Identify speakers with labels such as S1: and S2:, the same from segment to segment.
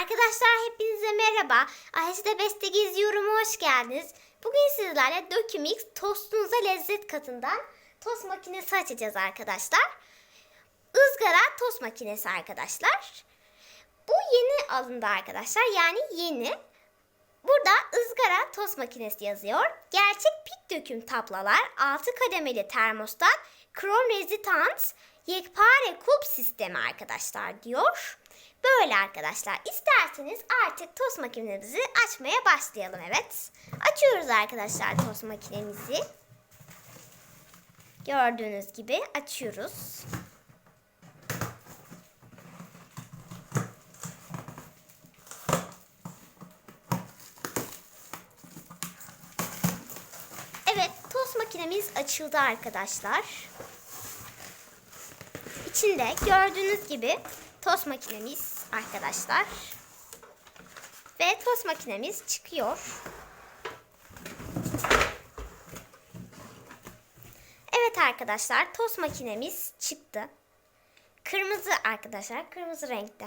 S1: Arkadaşlar hepinize merhaba. Ayşe'de Beste Geziyorum'a hoş geldiniz. Bugün sizlerle Dökümix tostunuza lezzet katından tost makinesi açacağız arkadaşlar. Izgara tost makinesi arkadaşlar. Bu yeni alındı arkadaşlar. Yani yeni. Burada ızgara tost makinesi yazıyor. Gerçek pik döküm taplalar, 6 kademeli termostat, krom rezistans, yekpare kulp sistemi arkadaşlar diyor. Böyle arkadaşlar. İsterseniz artık tost makinemizi açmaya başlayalım evet. Açıyoruz arkadaşlar tost makinemizi. Gördüğünüz gibi açıyoruz. Evet, tost makinemiz açıldı arkadaşlar. İçinde gördüğünüz gibi tost makinemiz arkadaşlar. Ve tost makinemiz çıkıyor. Evet arkadaşlar, tost makinemiz çıktı. Kırmızı arkadaşlar, kırmızı renkte.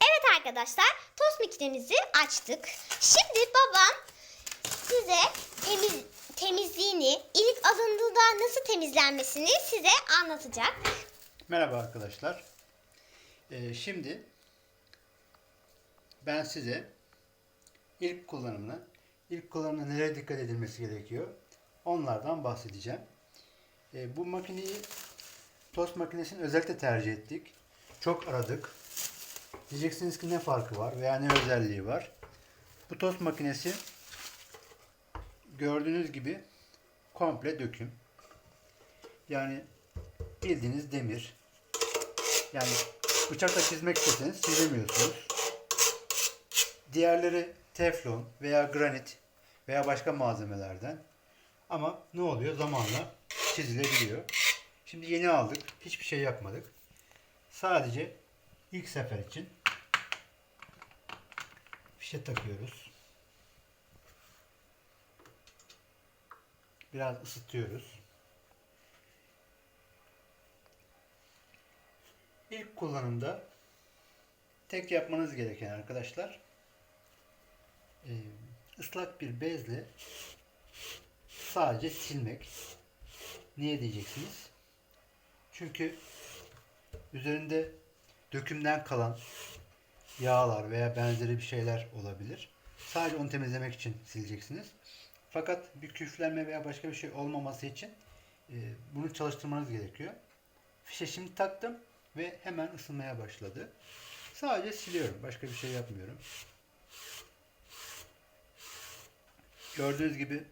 S1: Evet arkadaşlar, tost makinemizi açtık. Şimdi babam size temiz, temizliğini, ilk alındığında nasıl temizlenmesini size anlatacak.
S2: Merhaba arkadaşlar. Ee, şimdi ben size ilk kullanımını, ilk kullanımda nelere dikkat edilmesi gerekiyor onlardan bahsedeceğim. Ee, bu makineyi tost makinesini özellikle tercih ettik. Çok aradık. Diyeceksiniz ki ne farkı var veya ne özelliği var. Bu tost makinesi gördüğünüz gibi komple döküm. Yani bildiğiniz demir. Yani bıçakla çizmek isteseniz çizemiyorsunuz. Diğerleri teflon veya granit veya başka malzemelerden. Ama ne oluyor? Zamanla çizilebiliyor. Şimdi yeni aldık. Hiçbir şey yapmadık. Sadece ilk sefer için fişe takıyoruz. Biraz ısıtıyoruz. İlk kullanımda tek yapmanız gereken arkadaşlar e, ıslak bir bezle sadece silmek. Niye diyeceksiniz? Çünkü üzerinde dökümden kalan yağlar veya benzeri bir şeyler olabilir. Sadece onu temizlemek için sileceksiniz. Fakat bir küflenme veya başka bir şey olmaması için e, bunu çalıştırmanız gerekiyor. Fişe şimdi taktım ve hemen ısınmaya başladı. Sadece siliyorum. Başka bir şey yapmıyorum. Gördüğünüz gibi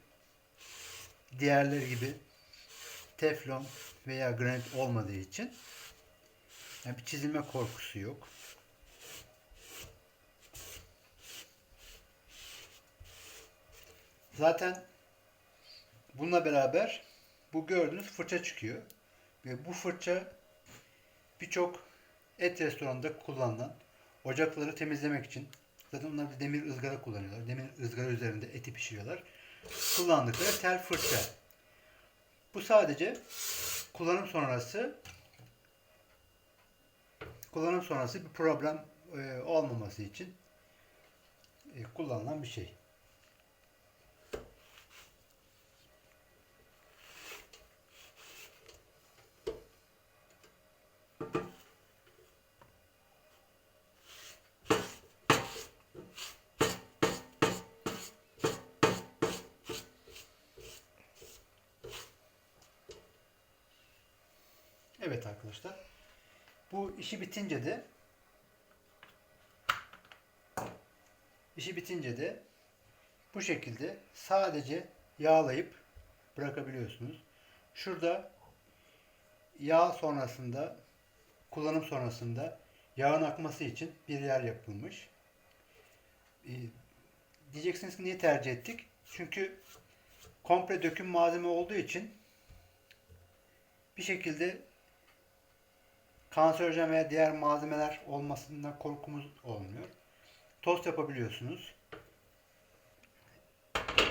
S2: diğerleri gibi teflon veya granit olmadığı için yani bir çizilme korkusu yok. Zaten bununla beraber bu gördüğünüz fırça çıkıyor. Ve bu fırça birçok et restoranında kullanılan ocakları temizlemek için zaten onlar bir demir ızgara kullanıyorlar. Demir ızgara üzerinde eti pişiriyorlar. Kullandıkları tel fırça. Bu sadece kullanım sonrası kullanım sonrası bir problem e, olmaması için e, kullanılan bir şey. Evet arkadaşlar. Bu işi bitince de işi bitince de bu şekilde sadece yağlayıp bırakabiliyorsunuz. Şurada yağ sonrasında kullanım sonrasında yağın akması için bir yer yapılmış. Ee, diyeceksiniz ki niye tercih ettik? Çünkü komple döküm malzeme olduğu için bir şekilde kanserojen veya diğer malzemeler olmasından korkumuz olmuyor. Tost yapabiliyorsunuz.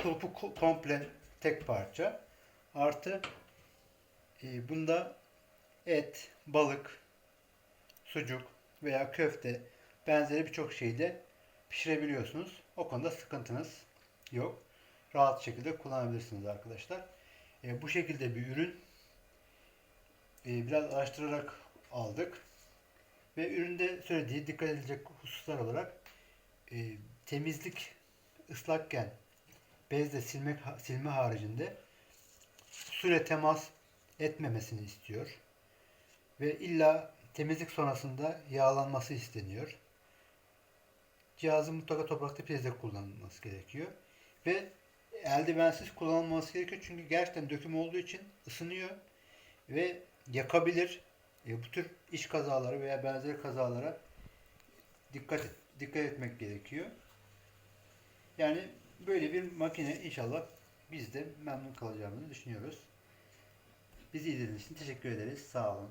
S2: Kulpu ko- komple tek parça. Artı e, bunda et, balık, sucuk veya köfte benzeri birçok şeyi de pişirebiliyorsunuz. O konuda sıkıntınız yok. Rahat şekilde kullanabilirsiniz arkadaşlar. E, bu şekilde bir ürün e, biraz araştırarak aldık. Ve üründe söylediği dikkat edilecek hususlar olarak e, temizlik ıslakken bezle silmek silme haricinde süre temas etmemesini istiyor. Ve illa temizlik sonrasında yağlanması isteniyor. Cihazın mutlaka toprakta prizde kullanılması gerekiyor. Ve eldivensiz kullanılması gerekiyor çünkü gerçekten döküm olduğu için ısınıyor ve yakabilir. E, bu tür iş kazaları veya benzeri kazalara dikkat dikkat etmek gerekiyor. Yani böyle bir makine inşallah biz de memnun kalacağımızı düşünüyoruz. Bizi izlediğiniz için teşekkür ederiz. Sağ olun.